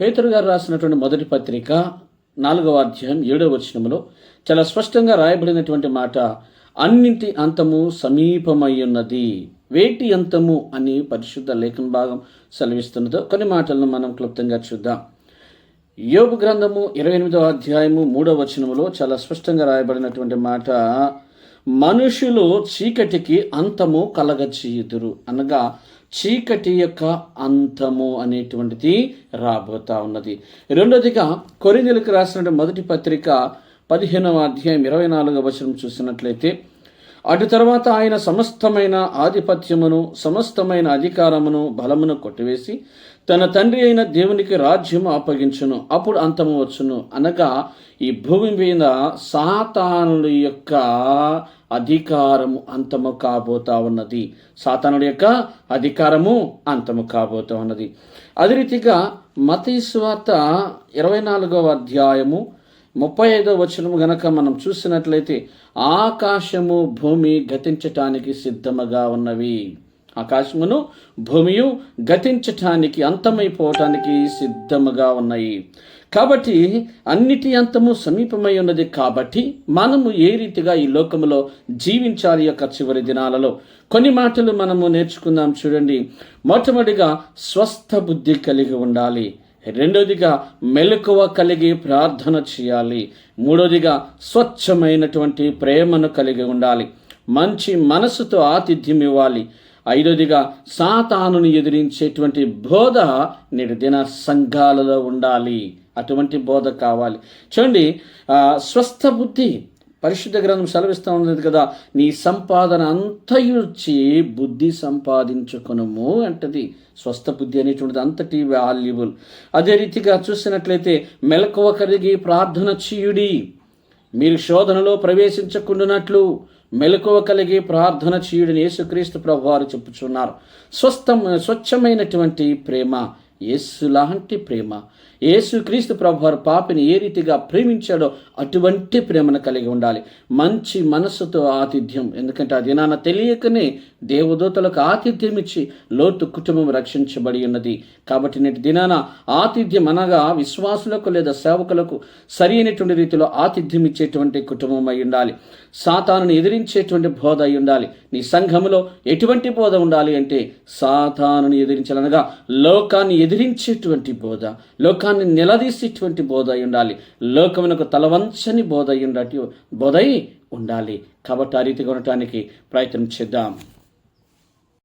పేతురు గారు రాసినటువంటి మొదటి పత్రిక నాలుగవ అధ్యాయం ఏడవ వచనంలో చాలా స్పష్టంగా రాయబడినటువంటి మాట అన్నింటి అంతము సమీపమై ఉన్నది వేటి అంతము అని పరిశుద్ధ లేఖన భాగం సెలవిస్తున్నదో కొన్ని మాటలను మనం క్లుప్తంగా చూద్దాం. యోగ గ్రంథము ఇరవై ఎనిమిదవ అధ్యాయము మూడవ వచనములో చాలా స్పష్టంగా రాయబడినటువంటి మాట మనుషులు చీకటికి అంతము కలగచేయుదురు. అనగా చీకటి యొక్క అంతము అనేటువంటిది రాబోతా ఉన్నది. రెండోదిగా కొరిందులకు రాసినటువంటి మొదటి పత్రిక పదిహేనవ అధ్యాయం ఇరవై నాలుగవ వచనం చూసినట్లయితే అటు తర్వాత ఆయన సమస్తమైన ఆధిపత్యమును సమస్తమైన అధికారమును బలమును కొట్టివేసి తన తండ్రి అయిన దేవునికి రాజ్యము అప్పగించును. అప్పుడు అంతము వచ్చును. అనగా ఈ భూమి మీద సాతానుడి యొక్క అధికారము అంతము కాబోతా ఉన్నది. సాతానుడి యొక్క అధికారము అంతము కాబోతా ఉన్నది. అదే రీతిగా మతీస్వార్త ఇరవై నాలుగవ అధ్యాయము ముప్పై ఐదో వచనము గనక మనం చూసినట్లయితే ఆకాశము భూమి గతించటానికి సిద్ధముగా ఉన్నవి. ఆకాశమును భూమియు గతించటానికి అంతమైపోవటానికి సిద్ధముగా ఉన్నాయి. కాబట్టి అన్నిటి అంతము సమీపమై ఉన్నది కాబట్టి మనము ఏ రీతిగా ఈ లోకములో జీవించాలి యొక్క చివరి దినాలలో? కొన్ని మాటలు మనము నేర్చుకుందాం చూడండి. మొట్టమొదటిగా స్వస్థ బుద్ధి కలిగి ఉండాలి. రెండవదిగా మెలకువ కలిగి ప్రార్థన చేయాలి. మూడవదిగా స్వచ్ఛమైనటువంటి ప్రేమను కలిగి ఉండాలి. మంచి మనసుతో ఆతిథ్యం ఇవ్వాలి. ఐదోదిగా సాతానుని ఎదిరించేటువంటి బోధ నేటి దిన సంఘాలలో ఉండాలి. అటువంటి బోధ కావాలి. చూడండి స్వస్థ బుద్ధి పరిశుద్ధ గ్రంథం సెలవిస్తూ ఉన్నది కదా నీ సంపాదన అంతయుచ్చి బుద్ధి సంపాదించుకునము అంటది. స్వస్థ బుద్ధి అనేటువంటిది అంతటి వాల్యుబుల్ అదే రీతిగా చూసినట్లయితే మెలకువ కలిగి ప్రార్థన చేయుడి. మీరు శోధనలో ప్రవేశించకుండానట్లు మెలకువ కలిగి ప్రార్థన చేయుడిని యేసుక్రీస్తు ప్రభు వారు చెప్పుచున్నారు. స్వస్థ స్వచ్ఛమైనటువంటి ప్రేమ యేసు లాంటి ప్రేమ. యేసుక్రీస్తు ప్రభువారు పాపిని ఏ రీతిగా ప్రేమించాడో అటువంటి ప్రేమను కలిగి ఉండాలి. మంచి మనస్సుతో ఆతిథ్యం. ఎందుకంటే ఆ దినాన తెలియకనే దేవదూతలకు ఆతిథ్యం ఇచ్చి లోతు కుటుంబం రక్షించబడి ఉన్నది. కాబట్టి నేటి దినాన ఆతిథ్యం అనగా విశ్వాసులకు లేదా సేవకులకు సరి అయినటువంటి రీతిలో ఆతిథ్యం ఇచ్చేటువంటి కుటుంబం అయి ఉండాలి. సాతానుని ఎదిరించేటువంటి బోధ అయి ఉండాలి. నీ సంఘములో ఎటువంటి బోధ ఉండాలి అంటే సాతానుని ఎదిరించాలనగా లోకాన్ని బెదిరించేటువంటి బోధ లోకాన్ని నిలదీసేటువంటి బోధ ఉండాలి. లోకమునకు తలవంచని బోధ ఉండటి బోధై ఉండాలి. కాబట్టి ఆ రీతిగా ఉండటానికి ప్రయత్నం చేద్దాం.